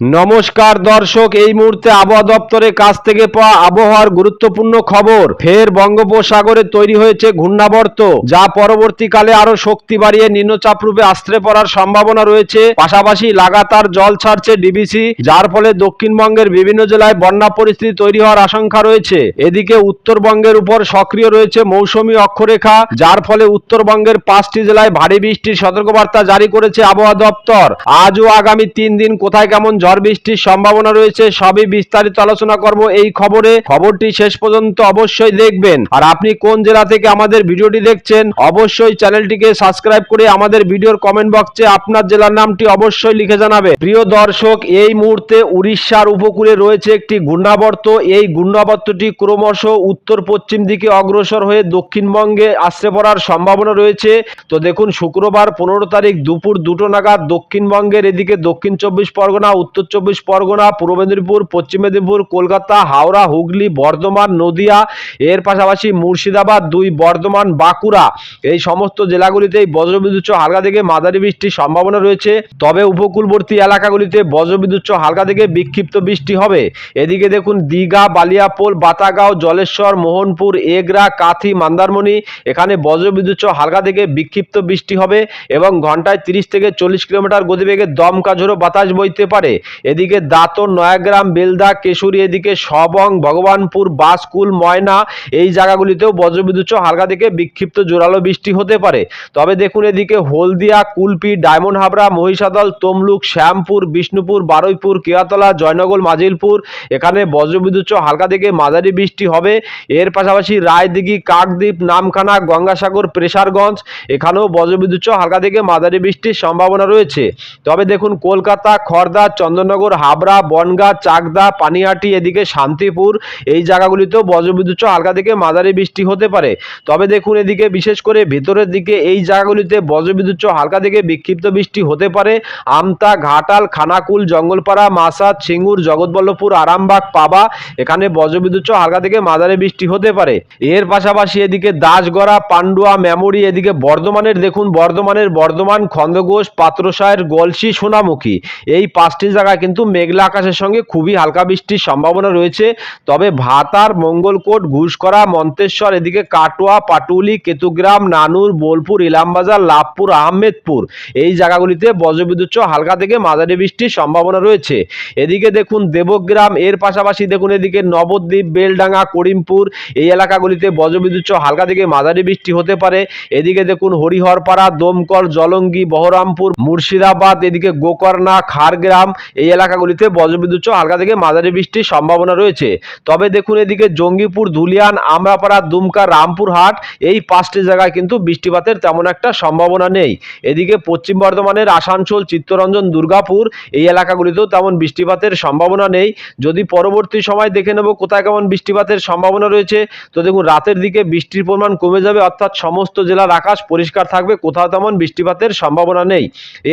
নমস্কার দর্শক, এই মুহূর্তে আবহাওয়া দপ্তরের কাছ থেকে পাওয়া আবহাওয়ার গুরুত্বপূর্ণ খবর। ফের বঙ্গোপসাগরে তৈরি হয়েছে ঘূর্ণাবর্ত, যা পরবর্তীকালে আরও শক্তি বাড়িয়ে নিম্নচাপ রূপে আশ্রে পড়ার সম্ভাবনা রয়েছে। পাশাপাশি লাগাতার জল ছাড়ছে ডিবিসি, যার ফলে দক্ষিণবঙ্গের বিভিন্ন জেলায় বন্যা পরিস্থিতি তৈরি হওয়ার আশঙ্কা রয়েছে। এদিকে উত্তরবঙ্গের উপর সক্রিয় রয়েছে মৌসুমী অক্ষরেখা, যার ফলে উত্তরবঙ্গের পাঁচটি জেলায় ভারী বৃষ্টির সতর্কবার্তা জারি করেছে আবহাওয়া দপ্তর। আজ ও আগামী তিন দিন কোথায় কেমন ঝড় বৃষ্টির সম্ভাবনা রয়েছে, সবই বিস্তারিত আলোচনা করব এই খবরে। খবরটি শেষ পর্যন্ত অবশ্যই দেখবেন। আর আপনি কোন জেলা থেকে আমাদের ভিডিওটি দেখছেন, অবশ্যই চ্যানেলটিকে সাবস্ক্রাইব করে আমাদের ভিডিওর কমেন্ট বক্সে আপনার জেলার নামটি অবশ্যই লিখে জানাবে প্রিয় দর্শক, এই মুহূর্তে উড়িষ্যার উপকূলে রয়েছে একটি ঘূর্ণাবর্ত এই ঘূর্ণাবর্তটি ক্রমশ উত্তর পশ্চিম দিকে অগ্রসর হয়ে দক্ষিণবঙ্গে আশ্রে পড়ার সম্ভাবনা রয়েছে। তো দেখুন, শুক্রবার পনেরো তারিখ দুপুর দুটো নাগাদ দক্ষিণবঙ্গের এদিকে দক্ষিণ চব্বিশ পরগনা, উত্তর চব্বিশ পরগনা, পূর্ব মেদিনীপুর, পশ্চিম মেদিনীপুর, কলকাতা, হাওড়া, হুগলি, বর্ধমান, নদিয়া, এর পাশাপাশি মুর্শিদাবাদ, দুই বর্ধমান, বাঁকুড়া। এই সমস্ত জেলাগুলিতেই বজ্রবিদ্যুৎ হালকা থেকে মাঝারি বৃষ্টির সম্ভাবনা রয়েছে। তবে উপকূলবর্তী এলাকাগুলিতে বজ্রবিদ্যুৎ হালকা থেকে বিক্ষিপ্ত বৃষ্টি হবে। এদিকে দেখুন, দীঘা, বালিয়াপোল, বাতাগাঁও, জলেশ্বর, মোহনপুর, এগরা, কাথি, মন্দারমণি, এখানে বজ্রবিদ্যুৎ হালকা থেকে বিক্ষিপ্ত বৃষ্টি হবে এবং ঘন্টায় তিরিশ থেকে চল্লিশ কিলোমিটার গতিবেগে দমকা ঝোড়ো বাতাস বইতে পারে। এদিকে দাঁতন নয়াগ্রাম, বেলদা, কেশরী, এদিকে সবং, ভগবানপুর, বাসকুল, ময়না, এই জায়গাগুলিতেও বজ্রবিদ্যুৎ হালকা থেকে বিক্ষিপ্ত জোরালো বৃষ্টি হতে পারে। তবে দেখুন এদিকে হলদিয়া, কুলপি, ডায়মন্ড হাবড়া, মহিষাদল, তমলুক, শ্যামপুর, বিষ্ণুপুর, বারুইপুর, কেয়াতলা, জয়নগর, মাজিলপুর, এখানে বজ্রবিদ্যুৎ হালকা থেকে মাঝারি বৃষ্টি হবে। এর পাশাপাশি রায়দিঘি, কাকদ্বীপ, নামখানা, গঙ্গাসাগর, প্রেসারগঞ্জ, এখানেও বজ্রবিদ্যুৎ হালকা থেকে মাঝারি বৃষ্টির সম্ভাবনা রয়েছে। তবে দেখুন কলকাতা খড়দা চন্দননগর, হাবড়া, বনগাঁ, চাকদা পানিহাটি এদিকে শান্তিপুর, এই জায়গাগুলিতেও বজ্রবিদ্যুৎ হালকা থেকে মাঝারি বৃষ্টি হতে পারে। তবে দেখুন এদিকে বিশেষ করে ভেতরের দিকে এই জায়গাগুলিতে বজ্রবিদ্যুৎ হালকা থেকে বিক্ষিপ্ত বৃষ্টি হতে পারে। আমতা, ঘাটাল, খানাকুল, জঙ্গলপাড়া, মাসাদ, সিঙ্গুর, জগৎবল্লভপুর, আরামবাগ, পাবা, এখানে বজ্রবিদ্যুৎ হালকা থেকে মাঝারি বৃষ্টি হতে পারে। এর পাশাপাশি এদিকে দাসগড়া, পান্ডুয়া, মেমোরি, এদিকে বর্ধমানের, দেখুন বর্ধমানের বর্ধমান খন্দঘোষ পাত্রসায়ের গলসি, সোনামুখী। এই পাঁচটি জায়গায় কিন্তু মেঘলা আকাশের সঙ্গে খুবই হালকা বৃষ্টির সম্ভাবনা রয়েছে। তবে ভাতার, মঙ্গলকোট, ঘুষকরা, মন্তেশ্বর, এদিকে কাটোয়া, পাটুলি, কেতুগ্রাম, নানুর, বোলপুর, ইলামবাজার, লাভপুর, আহমেদপুর এই জায়গাগুলিতে বজ্রবিদ্যুৎ হালকা থেকে মাঝারি বৃষ্টির সম্ভাবনা রয়েছে। এদিকে দেখুন দেবগ্রাম, এর পাশাপাশি দেখুন এদিকে নবদ্বীপ, বেলডাঙ্গা, করিমপুর এই এলাকাগুলিতে বজ্রবিদ্যুৎ হালকা থেকে মাঝারি বৃষ্টি হতে পারে। এদিকে দেখুন হরিহরপাড়া, দমকল, জলঙ্গি, বহরমপুর, মুর্শিদাবাদ, এদিকে গোকর্ণা খারগ্রাম এই এলাকাগুলিতে বজ্রবিদ্যুৎ হালকা থেকে মাঝারি বৃষ্টির সম্ভাবনা রয়েছে। তবে দেখুন এদিকে জঙ্গিপুর, ধুলিয়ান, আমরাপাড়া, দুমকা, রামপুরহাট, এই পাঁচটি জায়গায় কিন্তু বৃষ্টিপাতের তেমন একটা সম্ভাবনা নেই। এদিকে পশ্চিম বর্ধমানের আসানসোল, চিত্তরঞ্জন, দুর্গাপুর, এই এলাকাগুলিতেও তেমন বৃষ্টিপাতের সম্ভাবনা নেই। যদি পরবর্তী সময় দেখে নেব কোথায় কেমন বৃষ্টিপাতের সম্ভাবনা রয়েছে, তো দেখুন রাতের দিকে বৃষ্টির পরিমাণ কমে যাবে, অর্থাৎ সমস্ত জেলার আকাশ পরিষ্কার থাকবে, কোথাও তেমন বৃষ্টিপাতের সম্ভাবনা নেই।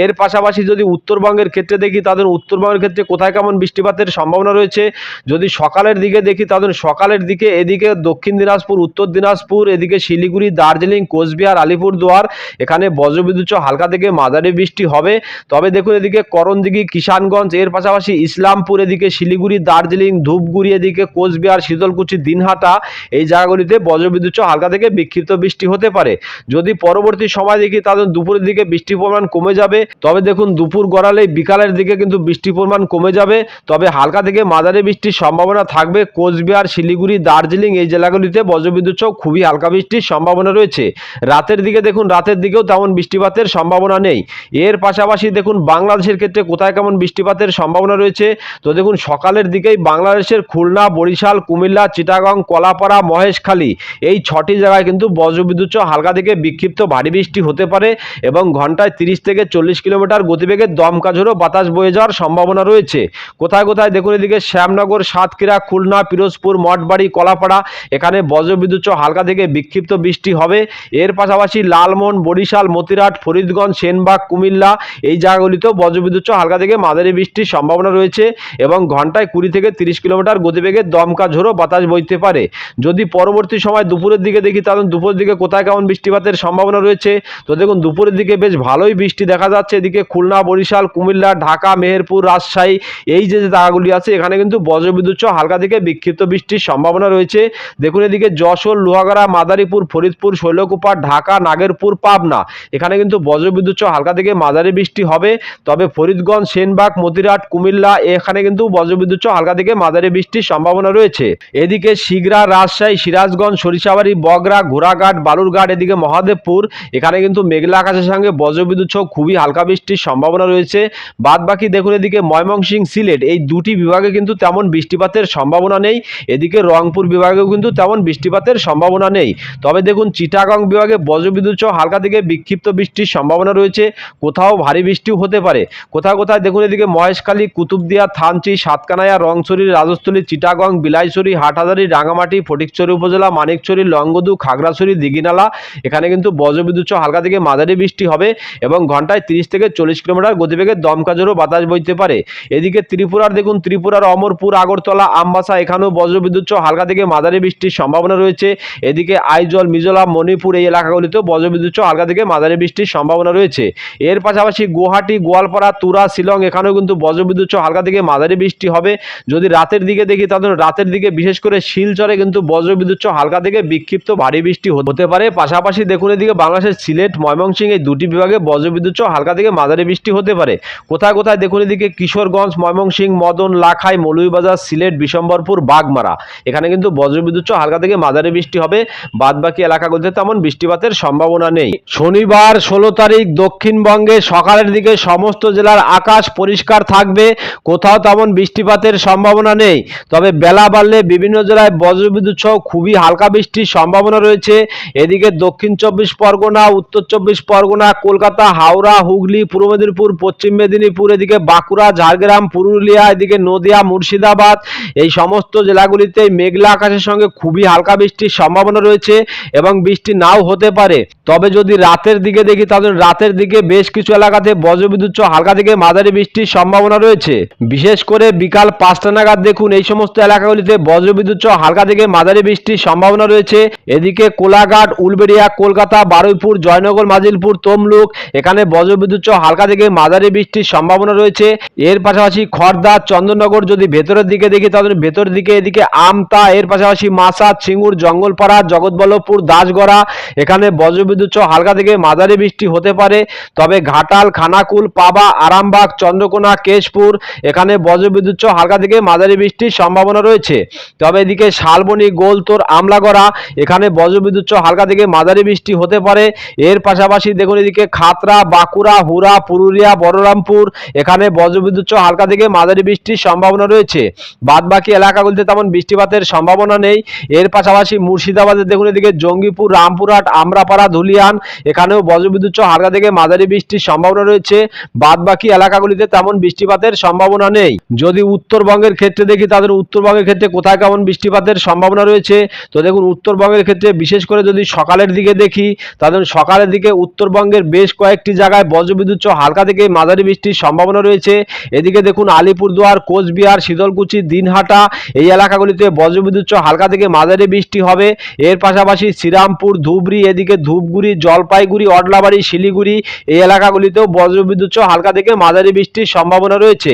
এর পাশাপাশি যদি উত্তরবঙ্গের ক্ষেত্রে দেখি, তাদের উত্তরবঙ্গের ক্ষেত্রে কোথায় কেমন বৃষ্টিপাতের সম্ভাবনা রয়েছে? যদি সকালের দিকে দেখি তাদের সকালের দিকে এদিকে দক্ষিণ দিনাজপুর, উত্তর দিনাজপুর, এদিকে শিলিগুড়ি, দার্জিলিং, কোচবিহার, আলিপুরদুয়ার, এখানে বজ্রবিদ্যুৎ হালকা থেকে মাঝারি বৃষ্টি হবে। তবে দেখুন এদিকে করণদিঘি, কিষানগঞ্জ, এর পাশাপাশি ইসলামপুর, এদিকে শিলিগুড়ি, দার্জিলিং, ধূপগুড়ি, এদিকে কোচবিহার, শীতলকুচি, দিনহাটা এই জায়গাগুলিতে বজ্রবিদ্যুৎ হালকা থেকে বিক্ষিপ্ত বৃষ্টি হতে পারে। যদি পরবর্তী সময় দেখি তাদের দুপুরের দিকে বৃষ্টির পরিমাণ কমে যাবে। তবে দেখুন দুপুর গড়ালে বিকালের দিকে কিন্তু বৃষ্টির পরিমাণ কমে যাবে, তবে হালকা থেকে মাঝারি বৃষ্টির সম্ভাবনা থাকবে। কোচবিহার, শিলিগুড়ি, দার্জিলিং এই জেলাগুলিতে বজ্রবিদ্যুৎ সহ খুবই হালকা বৃষ্টির সম্ভাবনা রয়েছে। রাতের দিকে দেখুন, রাতের দিকেও তেমন বৃষ্টিপাতের সম্ভাবনা নেই। এর পাশাপাশি দেখুন, বাংলাদেশের ক্ষেত্রে কোথায় কেমন বৃষ্টিপাতের সম্ভাবনা রয়েছে? তো দেখুন, সকালের দিকেই বাংলাদেশের খুলনা, বরিশাল, কুমিল্লা, চিটাগং, কলাপাড়া, মহেশখালী এই ছটি জায়গায় কিন্তু বজ্রবিদ্যুৎ সহ হালকা থেকে বিক্ষিপ্ত ভারী বৃষ্টি হতে পারে এবং ঘন্টায় তিরিশ থেকে চল্লিশ কিলোমিটার গতিবেগে দমকা ঝোড়ো বাতাস বয়ে যাওয়ার সম্ভাবনা রয়েছে। কোথায় কোথায় দেখুন এদিকে শ্যামনগর, সাতক্ষীরা, খুলনা, পিরোজপুর, মঠবাড়ি, কলাপাড়া, এখানে বজ্রবিদ্যুৎ হালকা থেকে বিক্ষিপ্ত বৃষ্টি হবে। এর পাশাপাশি লালমোহন, বরিশাল, মতিরাট, ফরিদগঞ্জ, সেনবাগ, কুমিল্লা এই জায়গাগুলিতেও বজ্রবিদ্যুৎ হালকা থেকে মাঝারি বৃষ্টির সম্ভাবনা রয়েছে এবং ঘন্টায় কুড়ি থেকে তিরিশ কিলোমিটার গতিবেগে দমকা ঝোড়ো বাতাস বইতে পারে। যদি পরবর্তী সময় দুপুরের দিকে দেখি তাহলে দুপুরের দিকে কোথায় কেমন বৃষ্টিপাতের সম্ভাবনা রয়েছে? তো দেখুন, দুপুরের দিকে বেশ ভালোই বৃষ্টি দেখা যাচ্ছে। এদিকে খুলনা, বরিশাল, কুমিল্লা, ঢাকা, মেহেরপুর মাদারীপুর রাজশাহী, এই যে যে জায়গাগুলি আছে, এখানে কিন্তু বজ্রবিদ্যুৎ সহ হালকা থেকে বিক্ষিপ্ত বৃষ্টির সম্ভাবনা রয়েছে। দেখুন এদিকে যশোর, লোহাগাড়া, মাদারীপুর, ফরিদপুর, শৈলকুপা, ঢাকা, নাগেরপুর, পাবনা। এখানে কিন্তু বজ্রবিদ্যুৎ সহ হালকা থেকে মাঝারি বৃষ্টি হবে। তবে ফরিদগঞ্জ, সেনবাগ, মতিরাট, কুমিল্লা, এখানে কিন্তু বজ্রবিদ্যুৎ সহ হালকা থেকে মাঝারি বৃষ্টির সম্ভাবনা রয়েছে। এদিকে শিগরা, রাজশাহী, সিরাজগঞ্জ, সরিষাবাড়ি, বগরা, ঘোড়াঘাট, বালুরঘাট, এদিকে মহাদেবপুর, এখানে কিন্তু মেঘলা আকাশের সঙ্গে বজ্রবিদ্যুৎ সহ খুবই হালকা বৃষ্টির সম্ভাবনা রয়েছে। বাদ বাকি দেখুন এদিকে ময়মনসিংহ সিলেট, এই দুটি বিভাগে কিন্তু তেমন বৃষ্টিপাতের সম্ভাবনা নেই। এদিকে রংপুর বিভাগেও কিন্তু তেমন বৃষ্টিপাতের সম্ভাবনা নেই। তবে দেখুন, চিটাগং বিভাগে বজ্রবিদ্যুৎ সহ হালকা থেকে বিক্ষিপ্ত বৃষ্টির সম্ভাবনা রয়েছে। কোথাও ভারী বৃষ্টিও হতে পারে। কোথাও কোথায় দেখুন, এদিকে মহেশখালী, কুতুবদিয়া, থানচি, সাতকানায়া রংছড়ি, রাজস্থলী, চিটাগং, বিলাইছড়ি, হাটহাজারি, রাঙামাটি, ফটিকছড়ি উপজেলা, মানিকছড়ি, লংগদু, খাগড়াছড়ি, দিঘিনালা, এখানে কিন্তু বজ্রবিদ্যুৎ সহ হালকা থেকে মাঝারি বৃষ্টি হবে এবং ঘন্টায় তিরিশ থেকে চল্লিশ কিলোমিটার গতিবেগে দমকা জোরও বাতাস বইতে পারে। এদিকে ত্রিপুরার দেখুন, ত্রিপুরার অমরপুর, আগরতলা, আমবাসা, এখানেও বজ্রবিদ্যুৎ সহ হালকা থেকে মাঝারি বৃষ্টির সম্ভাবনা রয়েছে। এদিকে আইজল, মিজোরাম, মণিপুর এই এলাকাগুলিতেও বজ্রবিদ্যুৎ সহ হালকা থেকে মাঝারি বৃষ্টির সম্ভাবনা রয়েছে। এর পাশাপাশি গুয়াহাটি, গোয়ালপাড়া, তুরা, শিলং এখানেও কিন্তু বজ্রবিদ্যুৎ সহ হালকা থেকে মাঝারি বৃষ্টি হবে। যদি রাতের দিকে দেখি তাহলে রাতের দিকে বিশেষ করে শিলচরে কিন্তু বজ্রবিদ্যুৎ সহ হালকা থেকে বিক্ষিপ্ত ভারী বৃষ্টি হতে পারে। পাশাপাশি দেখুন এদিকে বাংলাদেশের সিলেট, ময়মনসিংহ এই দুটি বিভাগে বজ্রবিদ্যুৎ সহ হালকা থেকে মাঝারি বৃষ্টি হতে পারে। কোথায় কোথায় দেখুন এদিকে কিশোরগঞ্জ, ময়মনসিংহ, মদন, লাখাই, মৌলভীবাজার, সিলেট, বিশম্বরপুর, বাগমারা। এখানে কিন্তু বজ্রবিদ্যুৎ হালকা থেকে মাঝারি বৃষ্টি হবে। বাদ বাকি এলাকাগুলিতে তেমন বৃষ্টিপাতের সম্ভাবনা নেই। শনিবার ষোলো তারিখ দক্ষিণবঙ্গে সকালের দিকে সমস্ত জেলার আকাশ পরিষ্কার থাকবে। কোথাও তেমন বৃষ্টিপাতের সম্ভাবনা নেই। তবে বেলা বাড়লে বিভিন্ন জেলায় বজ্রবিদ্যুৎ সহ খুবই হালকা বৃষ্টির সম্ভাবনা রয়েছে। এদিকে দক্ষিণ চব্বিশ পরগনা, উত্তর চব্বিশ পরগনা, কলকাতা, হাওড়া, হুগলি, পূর্ব মেদিনীপুর, পশ্চিম মেদিনীপুর, এদিকে বাঁকুড়া ঝাড়গ্রাম, পুরুলিয়া, এদিকে নদিয়া, মুর্শিদাবাদ, এই সমস্ত জেলাগুলিতে মেঘলা আকাশের সঙ্গে খুবই হালকা বৃষ্টির সম্ভাবনা রয়েছে এবং বৃষ্টি নাও হতে পারে। তবে যদি রাতের দিকে দেখি, তাহলে রাতের দিকে বেশ কিছু এলাকাতে বজ্রবিদ্যুৎ হালকা থেকে মাঝারি বৃষ্টির সম্ভাবনা রয়েছে। বিশেষ করে বিকাল পাঁচটা নাগাদ দেখুন, এই সমস্ত এলাকাগুলিতে বজ্রবিদ্যুৎ হালকা থেকে মাঝারি বৃষ্টির সম্ভাবনা রয়েছে। এদিকে কোলাঘাট, উলবেড়িয়া, কলকাতা, বারুইপুর, জয়নগর, মাজিলপুর, তমলুক, এখানে বজ্রবিদ্যুৎ হালকা থেকে মাঝারি বৃষ্টির সম্ভাবনা রয়েছে। এর পাশাপাশি খড়দা চন্দননগর যদি ভেতরের দিকে দেখি, তাহলে ভেতর দিকে এদিকে আমতা, এর পাশাপাশি মাসা সিঙ্গুর, জঙ্গলপাড়া, জগৎবল্লভপুর, দাসগড়া, এখানে বজ্রবিদ্যুৎ হালকা থেকে মাঝারি বৃষ্টি হতে পারে। তবে ঘাটাল, খানাকুল, পাবা, আরামবাগ, চন্দ্রকোনা, কেশপুর, এখানে বজ্রবিদ্যুৎ হালকা থেকে মাঝারি বৃষ্টির সম্ভাবনা রয়েছে। তবে এদিকে শালবনি, গোলতোর, আমলাগড়া, এখানে বজ্রবিদ্যুৎ হালকা থেকে মাঝারি বৃষ্টি হতে পারে। এর পাশাপাশি দেখুন এদিকে খাতরা বাঁকুড়া হুরা পুরুলিয়া বড়রামপুর এখানে বজ্রবিদ্যুৎ সহ হালকা থেকে মাঝারি বৃষ্টির সম্ভাবনা রয়েছে। বাদ বাকি এলাকাগুলিতে তেমন বৃষ্টিপাতের সম্ভাবনা নেই। এর পাশাপাশি মুর্শিদাবাদে দেখুন এদিকে জঙ্গিপুর, রামপুরহাট, আমরাপাড়া, ধুলিয়ান, এখানেও বজ্রবিদ্যুৎ সহ হালকা থেকে মাঝারি বৃষ্টির সম্ভাবনা রয়েছে। বাদ বাকি এলাকাগুলিতে তেমন বৃষ্টিপাতের সম্ভাবনা নেই। যদি উত্তরবঙ্গের ক্ষেত্রে দেখি তাদের উত্তরবঙ্গের ক্ষেত্রে কোথায় কেমন বৃষ্টিপাতের সম্ভাবনা রয়েছে? তো দেখুন, উত্তরবঙ্গের ক্ষেত্রে বিশেষ করে যদি সকালের দিকে দেখি তাদের সকালের দিকে উত্তরবঙ্গের বেশ কয়েকটি জায়গায় বজ্রবিদ্যুৎ সহ হালকা থেকে মাঝারি বৃষ্টির সম্ভাবনা রয়েছে। এদিকে দেখুন আলিপুরদুয়ার, কোচবিহার, শীতলকুচি, দিনহাটা, এই এলাকাগুলিতে বজ্রবিদ্যুৎ হালকা থেকে মাঝারি বৃষ্টি হবে। এর পাশাপাশি শ্রীরামপুর, ধুবড়ি, এদিকে ধূপগুড়ি, জলপাইগুড়ি, অডলাবাড়ি, শিলিগুড়ি এই এলাকাগুলিতেও বজ্রবিদ্যুৎ হালকা থেকে মাঝারি বৃষ্টির সম্ভাবনা রয়েছে।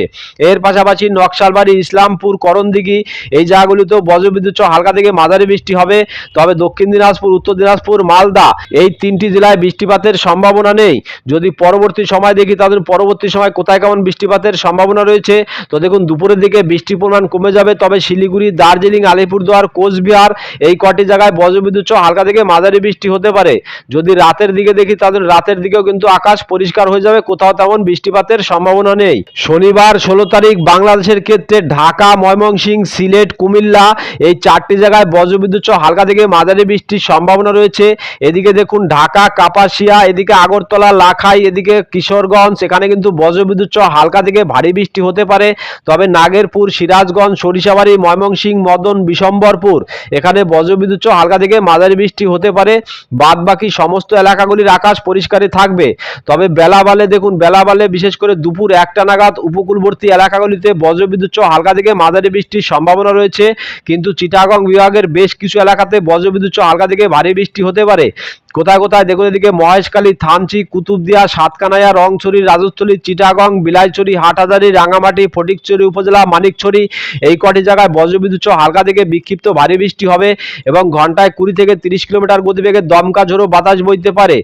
এর পাশাপাশি নকশালবাড়ি, ইসলামপুর, করণদিঘি এই জায়গাগুলিতেও বজ্রবিদ্যুৎ হালকা থেকে মাঝারি বৃষ্টি হবে। তবে দক্ষিণ দিনাজপুর, উত্তর দিনাজপুর, মালদা এই তিনটি জেলায় বৃষ্টিপাতের সম্ভাবনা নেই। যদি পরবর্তী সময় দেখি তাদের পরবর্তী সময় কোথায় কেমন বৃষ্টিপাতের সম্ভাবনা রয়েছে। তো দেখুন, দুপুরের দিকে বৃষ্টির পরিমাণ কমে যাবে। তবে শিলিগুড়ি, দার্জিলিং, আলিপুরদুয়ার, কোচবিহার এই কটি জায়গায় বজ্রবিদ্যুৎ সহ হালকা থেকে মাঝারি বৃষ্টি হতে পারে। যদি রাতের দিকে দেখি তাদের রাতের দিকেও কিন্তু আকাশ পরিষ্কার হয়ে যাবে। কোথাও তেমন বৃষ্টিপাতের সম্ভাবনা নেই। শনিবার ষোলো তারিখ বাংলাদেশের ক্ষেত্রে ঢাকা, ময়মনসিংহ, সিলেট, কুমিল্লা এই চারটি জায়গায় বজ্রবিদ্যুৎ সহ হালকা থেকে মাঝারি বৃষ্টির সম্ভাবনা রয়েছে। এদিকে দেখুন, ঢাকা, কাপাসিয়া, এদিকে আগরতলা, লাখাই, এদিকে কিশোরগঞ্জ এখানে কিন্তু বজ্রবিদ্যুৎ সহ হালকা থেকে ভারী বৃষ্টি হতে পারে। তবে নাগেরপুর, সিরাজগঞ্জ, সরিষাবাড়ি, ময়মনসিংহ, মদন, বিশম্বরপুর এখানে বজ্রবিদ্যুৎ হালকা থেকে মাঝারি বৃষ্টি হতে পারে। বাদ বাকি সমস্ত এলাকাগুলির আকাশ পরিষ্কারই থাকবে। তবে বেলা বালে দেখুন বেলা বালে বিশেষ করে দুপুর একটা নাগাদ উপকূলবর্তী এলাকাগুলিতে বজ্রবিদ্যুৎ হালকা থেকে মাঝারি বৃষ্টির সম্ভাবনা রয়েছে। কিন্তু চিটাগং বিভাগের বেশ কিছু এলাকাতে বজ্রবিদ্যুৎ হালকা থেকে ভারী বৃষ্টি হতে পারে। কোথায় কোথায় দেখুন এদিকে মহেশখালী, থানচি, কুতুবদিয়া, সাতকানাইয়া, রংছড়ি, রাজস্থলী, চিটাগং, বিলাইছড়ি ধানমন্ডি হাটহাজারি রাঙামাটি, ফটিকছড়ি উপজেলা, মানিকছড়ি, এই কটি জায়গায় বজ্রবিদ্যুৎ সহ হালকা থেকে বিক্ষিপ্ত ভারী বৃষ্টি হবে এবং ঘন্টায় কুড়ি থেকে তিরিশ কিলোমিটার গতিবেগে দমকা ঝোড়ো বাতাস বইতে পারে।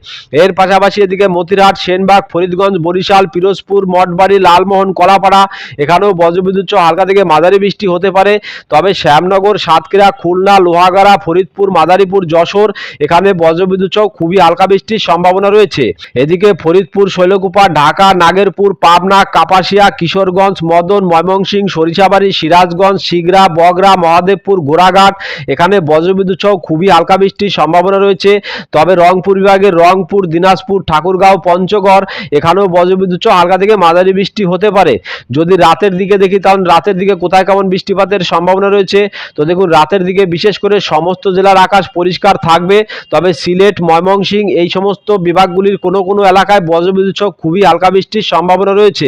এর পাশাপাশি এদিকে মতিরহাট, সেনবাগ, ফরিদগঞ্জ, বরিশাল, পিরোজপুর, মঠবাড়ি, লালমোহন, কলাপাড়া, এখানেও বজ্রবিদ্যুৎ সহ হালকা থেকে মাঝারি বৃষ্টি হতে পারে। তবে শ্যামনগর, সাতক্ষীরা, খুলনা, লোহাগাড়া, ফরিদপুর, মাদারীপুর, যশোর এখানে বজ্রবিদ্যুৎ সহ খুবই হালকা বৃষ্টির সম্ভাবনা রয়েছে। এদিকে ফরিদপুর, শৈলকুপা, ঢাকা, নাগেরপুর, পাবনা কাপাসিয়া, কিশোরগঞ্জ, মদন, ময়মনসিংহ, সরিষাবাড়ি, সিরাজগঞ্জ শিগরা বগরা মহাদেবপুর, গোড়াঘাট। এখানে বজ্রবিদ্যুৎ সহ খুবই হালকা বৃষ্টির সম্ভাবনা রয়েছে। তবে রংপুর বিভাগের রংপুর, দিনাজপুর, ঠাকুরগাঁও, পঞ্চগড়, এখানেও বজ্রবিদ্যুৎ সহ হালকা থেকে মাঝারি বৃষ্টি হতে পারে। যদি রাতের দিকে দেখি, তাহলে রাতের দিকে কোথায় কেমন বৃষ্টিপাতের সম্ভাবনা রয়েছে? তো দেখুন, রাতের দিকে বিশেষ করে সমস্ত জেলার আকাশ পরিষ্কার থাকবে। তবে সিলেট, ময়মনসিংহ এই সমস্ত বিভাগগুলির কোনো কোনো এলাকায় বজ্রবিদ্যুৎ সহ খুবই হালকা বৃষ্টির সম্ভাবনা রয়েছে।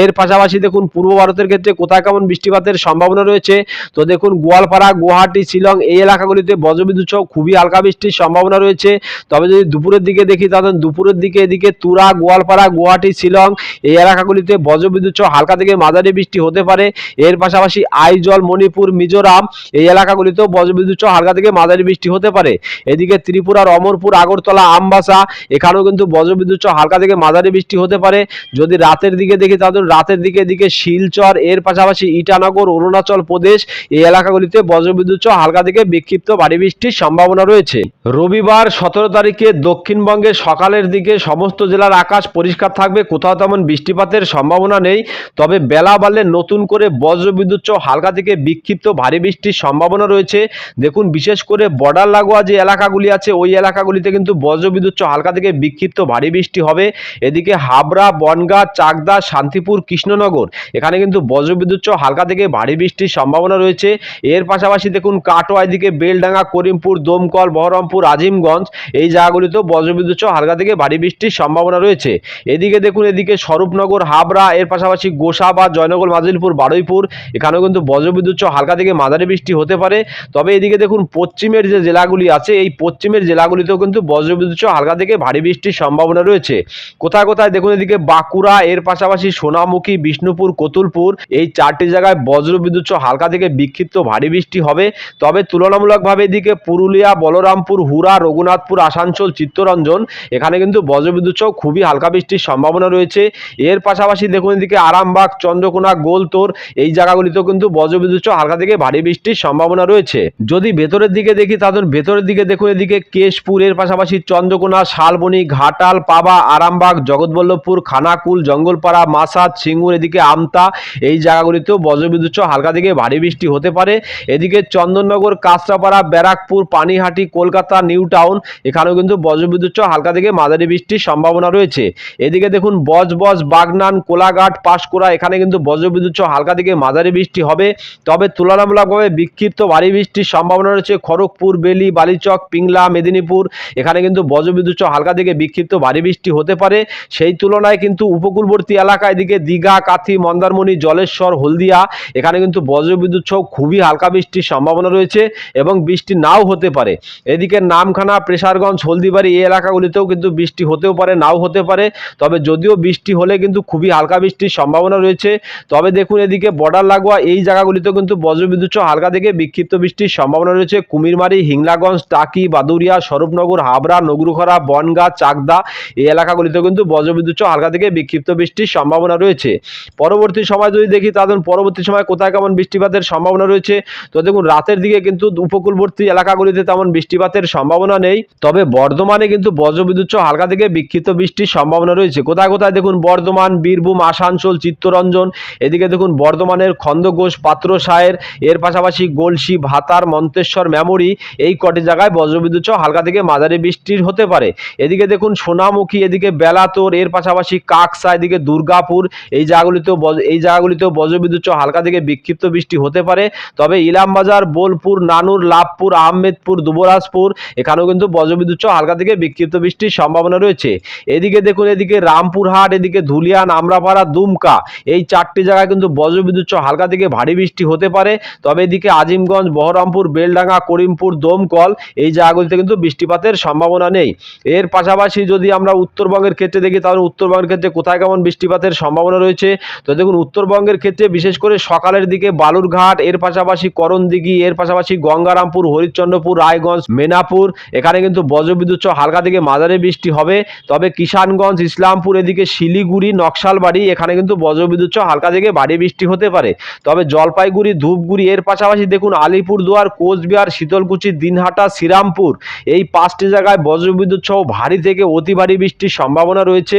এর পাশাপাশি দেখুন পূর্ব ভারতের ক্ষেত্রে কোথায় কেমন বৃষ্টিপাতের সম্ভাবনা রয়েছে? তো দেখুন গোয়ালপাড়া, গুয়াহাটি, শিলং এই এলাকাগুলিতে বজ্রবিদ্যুৎ সহ খুবই হালকা বৃষ্টির সম্ভাবনা রয়েছে। তবে যদি দুপুরের দিকে দেখি তাহলে দুপুরের দিকে এদিকে তুরা, গোয়ালপাড়া, গুয়াহাটি, শিলং এই এলাকাগুলিতে বজ্রবিদ্যুৎ সহ হালকা থেকে মাঝারি বৃষ্টি হতে পারে। এর পাশাপাশি আইজল, মণিপুর, মিজোরাম এই এলাকাগুলিতেও বজ্রবিদ্যুৎ সহ হালকা থেকে মাঝারি বৃষ্টি হতে পারে। এদিকে ত্রিপুরার অমরপুর আগরতলা, আমবাসা এখানেও কিন্তু বজ্রবিদ্যুৎ সহ হালকা থেকে মাঝারি বৃষ্টি হতে পারে। যদি রাতের দিকে দেখি তাহলে রাতের দিকে এদিকে শিলচর, এর পাশাপাশি ইটানগর, অরুণাচল প্রদেশ এই এলাকাগুলিতে বজ্রবিদ্যুৎ সহ হালকা থেকে বিক্ষিপ্ত ভারী বৃষ্টির সম্ভাবনা রয়েছে। রবিবার সতেরো তারিখে দক্ষিণবঙ্গে সকালের দিকে সমস্ত জেলার আকাশ পরিষ্কার থাকবে, কোথাও তেমন বৃষ্টিপাতের সম্ভাবনা নেই। তবে বেলা বাড়লে নতুন করে বজ্রবিদ্যুৎ সহ হালকা থেকে বিক্ষিপ্ত ভারী বৃষ্টির সম্ভাবনা রয়েছে। দেখুন, বিশেষ করে বর্ডার লাগোয়া যে এলাকাগুলি আছে, ওই এলাকাগুলিতে কিন্তু বজ্রবিদ্যুৎ সহ হালকা থেকে বিক্ষিপ্ত ভারী বৃষ্টি হবে। এদিকে হাবড়া, বনগাঁ, চাকদা শান্তিপুর কৃষ্ণনগর। এখানে কিন্তু বজ্রবিদ্যুৎ সহ হালকা থেকে ভারী বৃষ্টির সম্ভাবনা রয়েছে। এর পাশাপাশি দেখুন কাটোয়া এদিকে বেলডাঙ্গা, করিমপুর, দমকল, বহরমপুর, আজিমগঞ্জ এই জায়গাগুলিতেও বজ্রবিদ্যুৎ সহ হালকা থেকে ভারী বৃষ্টির সম্ভাবনা রয়েছে। এদিকে দেখুন এদিকে স্বরূপনগর, হাবড়া, এর পাশাপাশি গোসাবা, জয়নগর, মাজিলপুর, বারুইপুর এখানেও কিন্তু বজ্রবিদ্যুৎ সহ হালকা থেকে মাঝারি বৃষ্টি হতে পারে। তবে এদিকে দেখুন পশ্চিমের যে জেলাগুলি আছে, এই পশ্চিমের জেলাগুলিতেও কিন্তু বজ্রবিদ্যুৎ সহ হালকা থেকে ভারী বৃষ্টির সম্ভাবনা রয়েছে। কোথায় কোথায় দেখুন এদিকে বাঁকুড়া, এর পাশাপাশি সোনামুখী, বিষ্ণুপুর, কতুলপুর, এই চারটি জায়গায় বজ্রবিদ্যুৎ হালকা থেকে বিক্ষিপ্ত ভারী বৃষ্টি হবে। তবে তুলনামূলকভাবে এদিকে পুরুলিয়া, বলরামপুর হুরা রঘুনাথপুর, আসানসোল, চিত্তরঞ্জন, এখানে কিন্তু বজ্রবিদ্যুৎ খুবই হালকা বৃষ্টির সম্ভাবনা রয়েছে। এর পাশাপাশি দেখুন এদিকে আরামবাগ, চন্দ্রকোনা, গোলতোর, এই জায়গাগুলিতেও কিন্তু বজ্রবিদ্যুৎ হালকা থেকে ভারী বৃষ্টির সম্ভাবনা রয়েছে। যদি ভেতরের দিকে দেখি, তাহলে ভেতরের দিকে দেখুন এদিকে কেশপুর, এর পাশাপাশি চন্দ্রকোনা, শালবনি, ঘাটাল, পাবা, আরামবাগ, জগৎবল্লভপুর, খানাকুল, জঙ্গলপাড়া মাসাদ সিঙ্গুর এদিকে আমতা, এই জায়গাগুলিতেও বজ্রবিদ্যুৎ হালকা থেকে ভারী বৃষ্টি হতে পারে। এদিকে চন্দননগর কাঁচরাপাড়া ব্যারাকপুর, পানিহাটি, কলকাতা, নিউ টাউন, এখানেও কিন্তু বজ্রবিদ্যুৎ হালকা থেকে মাঝারি বৃষ্টির সম্ভাবনা রয়েছে। এদিকে দেখুন, বজবজ, বাগনান, কোলাঘাট, পাঁশকুড়া, এখানে কিন্তু বজ্রবিদ্যুৎ হালকা থেকে মাঝারি বৃষ্টি হবে। তবে তুলনামূলকভাবে বিক্ষিপ্ত ভারী বৃষ্টির সম্ভাবনা রয়েছে খড়গপুর, বেলি, বালিচক, পিংলা, মেদিনীপুর। এখানে কিন্তু বজ্রবিদ্যুৎ হালকা থেকে বিক্ষিপ্ত ভারী বৃষ্টি হতে পারে। সেই তুলনায় কিন্তু উপকূলবর্তী এলাকা এদিকে দীঘা, কাথি, মন্দারমণি, জলেশ্বর, হলদিয়া, এখানে কিন্তু বজ্রবিদ্যুৎ সহ খুবই হালকা বৃষ্টির সম্ভাবনা রয়েছে এবং বৃষ্টি নাও হতে পারে। এদিকে নামখানা, প্রেসারগঞ্জ, হলদিবাড়ি এই এলাকাগুলিতেও কিন্তু বৃষ্টি হতেও পারে, নাও হতে পারে। তবে যদিও বৃষ্টি হলে কিন্তু খুবই হালকা বৃষ্টির সম্ভাবনা রয়েছে। তবে দেখুন এদিকে বর্ডার লাগোয়া এই জায়গাগুলিতেও কিন্তু বজ্রবিদ্যুৎ সহ হালকা থেকে বিক্ষিপ্ত বৃষ্টির সম্ভাবনা রয়েছে। কুমিরমারি, হিংলাগঞ্জ, টাকি বাদুরিয়া স্বরূপনগর, হাবড়া, নগরুখরা, বনগাঁ, চাকদা এই এলাকাগুলিতেও কিন্তু বজ্রবিদ্যুৎ সহ হালকা থেকে বিক্ষিপ্ত বৃষ্টির সম্ভাবনা রয়েছে। পরবর্তী সময় যদি দেখি, তাহলে পরবর্তী সময় কোথায় কেমন বৃষ্টিপাতের সম্ভাবনা রয়েছে? তো দেখুন, রাতের দিকে কিন্তু উপকূলবর্তী এলাকাগুলিতে তেমন বৃষ্টিপাতের সম্ভাবনা নেই। তবে বর্ধমানে কিন্তু বজ্রবিদ্যুৎ হালকা থেকে বিক্ষিপ্ত বৃষ্টির সম্ভাবনা রয়েছে। কোথায় কোথায় দেখুন, বর্ধমান, বীরভূম, আসানসোল, চিত্তরঞ্জন, এদিকে দেখুন, বর্ধমানের খন্দঘোষ পাত্র সায়ের এর পাশাপাশি গলসি, ভাতার, মন্তেশ্বর, মেমোরি, এই কটি জায়গায় বজ্রবিদ্যুৎ হালকা থেকে মাঝারি বৃষ্টির হতে পারে। এদিকে দেখুন, সোনামুখী, এদিকে বেলাতোর, এর পাশাপাশি কাকসা, এদিকে দুর্গাপুর এই জায়গাগুলিতেও এই জায়গাগুলিতেও বজ্রবিদ্যুৎ হালকা থেকে বিক্ষিপ্ত বৃষ্টি হতে পারে। তবে ইলামবাজার, বোলপুর, নানুর, লাভপুর, আহমেদপুর, দুবরাজপুর, এখানেও কিন্তু বজ্রবিদ্যুৎ হালকা থেকে বিক্ষিপ্ত বৃষ্টির সম্ভাবনা রয়েছে। এদিকে দেখুন, এদিকে রামপুরহাট, এদিকে ধুলিয়ান, আমরাপাড়া, দুমকা, এই চারটি জায়গায় কিন্তু বজ্রবিদ্যুৎ হালকা থেকে ভারী বৃষ্টি হতে পারে। তবে এদিকে আজিমগঞ্জ, বহরমপুর, বেলডাঙ্গা, করিমপুর, দমকল, এই জায়গাগুলিতে কিন্তু বৃষ্টিপাতের সম্ভাবনা নেই। এর পাশাপাশি যদি আমরা উত্তরবঙ্গের ক্ষেত্রে দেখি, তাহলে উত্তরবঙ্গের ক্ষেত্রে কোথায় কেমন বৃষ্টিপাতের সম্ভাবনা রয়েছে। তো দেখুন, উত্তরবঙ্গের ক্ষেত্রে বিশেষ করে সকালের দিকে বালুরঘাট, এর পাশাপাশি করণদিঘি, এর পাশাপাশি গঙ্গারামপুর, হরিশ্চন্দ্রপুর, রায়গঞ্জ, মেনাপুর, এখানে কিন্তু বজ্রবিদ্যুৎ হালকা থেকে মাঝারি বৃষ্টি হবে। তবে কিষানগঞ্জ, ইসলামপুর, এদিকে শিলিগুড়ি, নকশালবাড়ি, এখানে কিন্তু বজ্রবিদ্যুৎ হালকা থেকে ভারী বৃষ্টি হতে পারে। তবে জলপাইগুড়ি, ধূপগুড়ি, এর পাশাপাশি দেখুন, আলিপুরদুয়ার, কোচবিহার, শীতলকুচি, দিনহাটা, শ্রীরামপুর, এই পাঁচটি জায়গায় বজ্রবিদ্যুৎ সহ ভারী থেকে অতি ভারী বৃষ্টির সম্ভাবনা রয়েছে।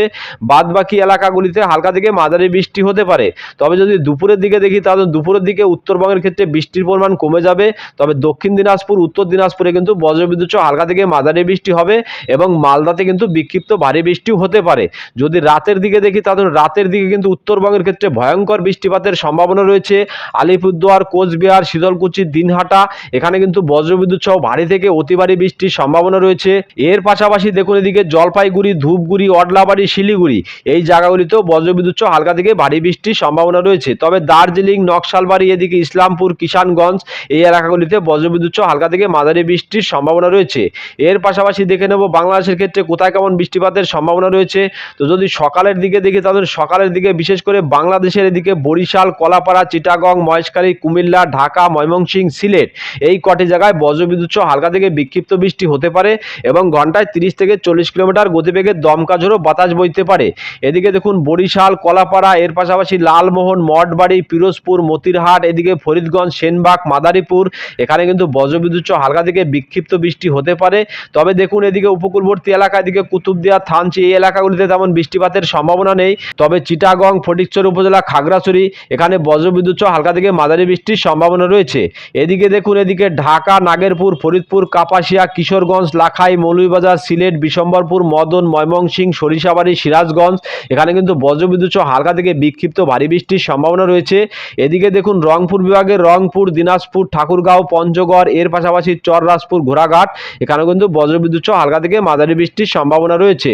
বাদবাকি এলাকাগুলিতে হালকা থেকে মাঝারি বৃষ্টি হতে পারে। তবে যদি দুপুরের দিকে দেখি, তাহলে দুপুরের দিকে উত্তরবঙ্গের ক্ষেত্রে বৃষ্টির পরিমাণ কমে যাবে। তবে দক্ষিণ দিনাজপুর, উত্তর দিনাজপুরে কিন্তু বজ্রবিদ্যুৎ হালকা থেকে মাঝারি বৃষ্টি হবে এবং মালদাতে কিন্তু বিক্ষিপ্ত ভারী বৃষ্টিও হতে পারে। যদি রাতের দিকে দেখি, তাহলে রাতের দিকে কিন্তু উত্তরবঙ্গের ক্ষেত্রে ভয়ঙ্কর বৃষ্টিপাতের সম্ভাবনা রয়েছে। আলিপুরদুয়ার, কোচবিহার, শীতলকুচি, দিনহাটা, এখানে কিন্তু বজ্রবিদ্যুৎ সহ ভারী থেকে অতি ভারী বৃষ্টির সম্ভাবনা রয়েছে। এর পাশাপাশি দেখুন এদিকে জলপাইগুড়ি, ধূপগুড়ি, অডলাবাড়ি, শিলিগুড়ি, এই জায়গাগুলিতেও বজ্রবিদ্যুৎ সহ হালকা থেকে ভারী বৃষ্টির সম্ভাবনা রয়েছে। তবে দার্জিলিং, নকশালবাড়ি, এদিকে ইসলামপুর, কিষানগঞ্জ এই এলাকাগুলিতে বজ্রবিদ্যুৎ হালকা থেকে মাঝারি বৃষ্টির সম্ভাবনা রয়েছে। এর পাশাপাশি দেখে নেব বাংলাদেশের ক্ষেত্রে কোথায় কেমন বৃষ্টিপাতের সম্ভাবনা রয়েছে। তো যদি সকালের দিকে দেখি, তাহলে সকালের দিকে বিশেষ করে বাংলাদেশের এদিকে বরিশাল, কলাপাড়া, চিটাগং, মহেশখালী, কুমিল্লা, ঢাকা ময়মনসিংহ সিলেট এই কটি জায়গায় বজ্রবিদ্যুৎ হালকা থেকে বিক্ষিপ্ত বৃষ্টি হতে পারে এবং ঘন্টায় তিরিশ থেকে চল্লিশ কিলোমিটার গতিবেগে দমকা ঝোড়ো বাতাস বইতে পারে। এদিকে দেখুন বরিশাল কলাপাড়া, এর পাশাপাশি লালমোহন, মঠবাড়ি, পিরোজপুর, মতিরহাট, এদিকে ফরিদগঞ্জ, সেনবাগ, মাদারীপুর, এখানে কিন্তু বজ্রবিদ্যুৎ হালকা থেকে বিক্ষিপ্ত বৃষ্টি হতে পারে। তবে দেখুন, এদিকে উপকূলবর্তী এলাকা এদিকে কুতুবদিয়া, থানচি, এই এলাকাগুলিতে তেমন বৃষ্টিপাতের সম্ভাবনা নেই। তবে চিটাগং ফটিকচর উপজেলা, খাগড়াছড়ি, এখানে বজ্রবিদ্যুৎ হালকা থেকে মাঝারি বৃষ্টির সম্ভাবনা রয়েছে। এদিকে দেখুন, এদিকে ঢাকা, নাগেরপুর, ফরিদপুর, কাপাসিয়া, কিশোরগঞ্জ, লাখাই, মৌলভীবাজার, সিলেট, বিশম্বরপুর, মদন, ময়মনসিংহ, সরিষাবাড়ি, সিরাজগঞ্জ, এখানে কিন্তু বজ্রবিদ্যুৎ সহ হালকা থেকে বিক্ষিপ্ত ভারী বৃষ্টির সম্ভাবনা রয়েছে। এদিকে দেখুন, রংপুর বিভাগের রংপুর, দিনাজপুর, ঠাকুরগাঁও, পঞ্চগড়, এর পাশাপাশি চররাজপুর, ঘোড়াঘাট, এখানেও কিন্তু বজ্রবিদ্যুৎ সহ হালকা থেকে মাঝারি বৃষ্টির সম্ভাবনা রয়েছে।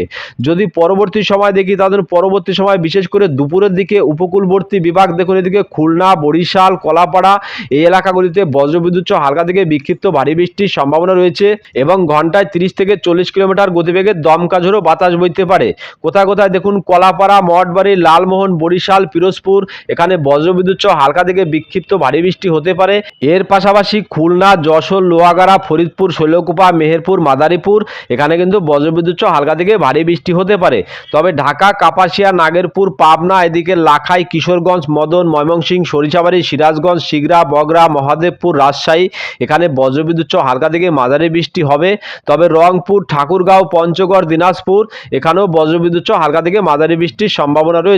যদি পরবর্তী সময় দেখি তাদের পরবর্তী সময় বিশেষ করে দুপুরের দিকে উপকূলবর্তী বিভাগ, দেখুন এদিকে খুলনা, বরিশাল, কলাপাড়া, এই এলাকাগুলিতে বজ্রবিদ্যুৎ সহ হালকা থেকে বিক্ষিপ্ত ভারী বৃষ্টির সম্ভাবনা রয়েছে এবং ঘন্টায় তিরিশ থেকে চল্লিশ কিলোমিটার গতিবেগে দমকা ঝোড়ো বাতাস বইতে পারে। কোথায় কোথায় দেখুন, কলাপাড়া, মঠবাড়ি লালমোহন, বরিশাল, পিরোজপুর, এখানে বজ্রবিদ্যুৎ সহ হালকা থেকে বিক্ষিপ্ত ভারী বৃষ্টি হতে পারে। এর পাশাপাশি খুলনা, যশোর, লোহাগাড়া, ফরিদপুর, শৈলকুপা, মেহেরপুর, মাদারীপুর, এখানে কিন্তু বজ্রবিদ্যুৎ সহ হালকা থেকে ভারী বৃষ্টি হতে পারে। তবে ঢাকা, কাপাসিয়া, নাগেরপুর, পাবনা, এদিকে লাখাই, কিশোরগঞ্জ, মদন, ময়মনসিংহ, সরিষাবাড়ি, সিরাজগঞ্জ শিগরা বগরা মহাদেবপুর, রাজশাহী, এখানে বজ্রবিদ্যুৎ সহ হালকা থেকে মাঝারি বৃষ্টি হবে। তবে রংপুর, ঠাকুরগাঁও, পঞ্চগড়, দিনাজপুর, এখানেও বজ্রবিদ্যুৎ সহ হালকা থেকে মাঝারি বৃষ্টির সম্ভাবনা রয়েছে।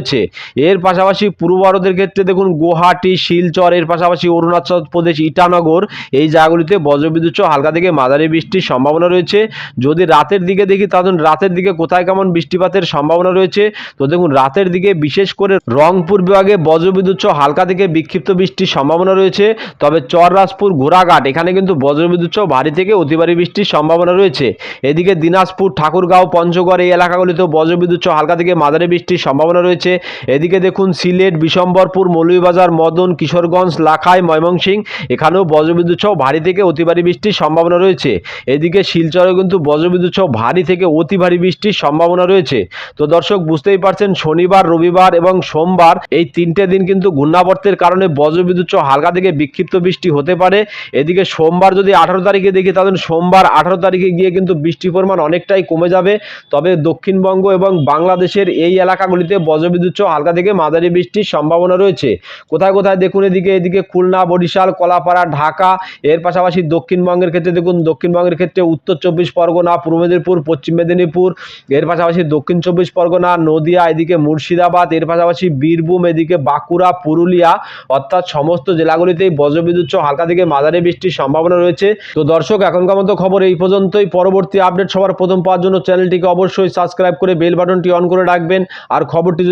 এর পাশাপাশি পূর্ব ভারতের ক্ষেত্রে দেখুন, গুয়াহাটি, শিলচর, এর পাশাপাশি অরুণাচল প্রদেশ, ইটানগর, এই জায়গাগুলিতে বজ্রবিদ্যুৎ সহ হালকা থেকে মাঝারি বৃষ্টির সম্ভাবনা রয়েছে। যদি রাতের দিকে দেখি, তাহলে রাতের দিকে কোথায় কেমন বৃষ্টিপাতের সম্ভাবনা রয়েছে? তো দেখুন, রাতের দিকে বিশেষ করে রংপুর বিভাগে বজ্রবিদ্যুৎ সহ হালকা থেকে বিক্ষিপ্ত বৃষ্টির সম্ভাবনা রয়েছে। তবে চররাজপুর, ঘোড়াঘাট, এখানে কিন্তু বজ্রবিদ্যুৎ সহ ভারী থেকে অতি ভারী বৃষ্টির সম্ভাবনা রয়েছে। এদিকে দিনাজপুর, ঠাকুরগাঁও, পঞ্চগড়, এই এলাকাগুলিতেও বজ্রবিদ্যুৎ সহ হালকা থেকে মাঝারি বৃষ্টির সম্ভাবনা রয়েছে। এদিকে দেখুন, সিলেট, বিশম্বরপুর, মৌলভীবাজার, মদন, কিশোরগঞ্জ, লাখাই, ময়মনসিংহ, এখানেও বজ্রবিদ্যুৎ সহ ভারী থেকে অতি ভারী বৃষ্টির সম্ভাবনা রয়েছে। এদিকে শিলচরে কিন্তু বজ্রবিদ্যুৎ সহ ভারী থেকে অতি ভারী বৃষ্টির সম্ভাবনা রয়েছে। তো দর্শক, বুঝতেই পারছেন, শনিবার, রবিবার এবং সোমবার এই তিনটে দিন কিন্তু ঘূর্ণাবর্তের কারণে বজ্রবিদ্যুৎ সহ হালকা থেকে বিক্ষিপ্ত বৃষ্টি হতে পারে। এদিকে সোমবার যদি আঠারো তারিখে দেখি, তাহলে সোমবার আঠারো তারিখে গিয়ে কিন্তু বৃষ্টির পরিমাণ অনেকটাই কমে যাবে। তবে দক্ষিণবঙ্গ এবং বাংলাদেশের এই এলাকাগুলিতে বজ্রবিদ্যুৎ সহ হালকা থেকে মাঝারি বৃষ্টির সম্ভাবনা রয়েছে। কোথায় কোথায় দেখুন এদিকে এদিকে খুলনা, বরিশাল, কলাপাড়া, ঢাকা, এর পাশাপাশি দক্ষিণবঙ্গের ক্ষেত্রে দেখুন, দক্ষিণবঙ্গের ক্ষেত্রে উত্তর চব্বিশ পরগনা, পূর্ব মেদিনীপুর, পশ্চিম মেদিনীপুর, এর পাশাপাশি দক্ষিণ চব্বিশ পরগনা, নদিয়া, এদিকে মুর্শিদাবাদ, এর পাশাপাশি বীরভূম, এদিকে বাঁকুড়া, পুরুলিয়া, অর্থাৎ সমস্ত জেলাগুলিতেই বজ্রবিদ্যুৎ সহ হালকা থেকে মাঝারি বৃষ্টির সম্ভাবনা রয়েছে। তো দর্শক, এখনকার মতো খবর এই পর্যন্তই। পরবর্তী আপডেট সবার প্রথম পাওয়ার জন্য চ্যানেলটিকে অবশ্যই সাবস্ক্রাইব করে বেল বাটনটি অন করে রাখবেন। আর খবরটি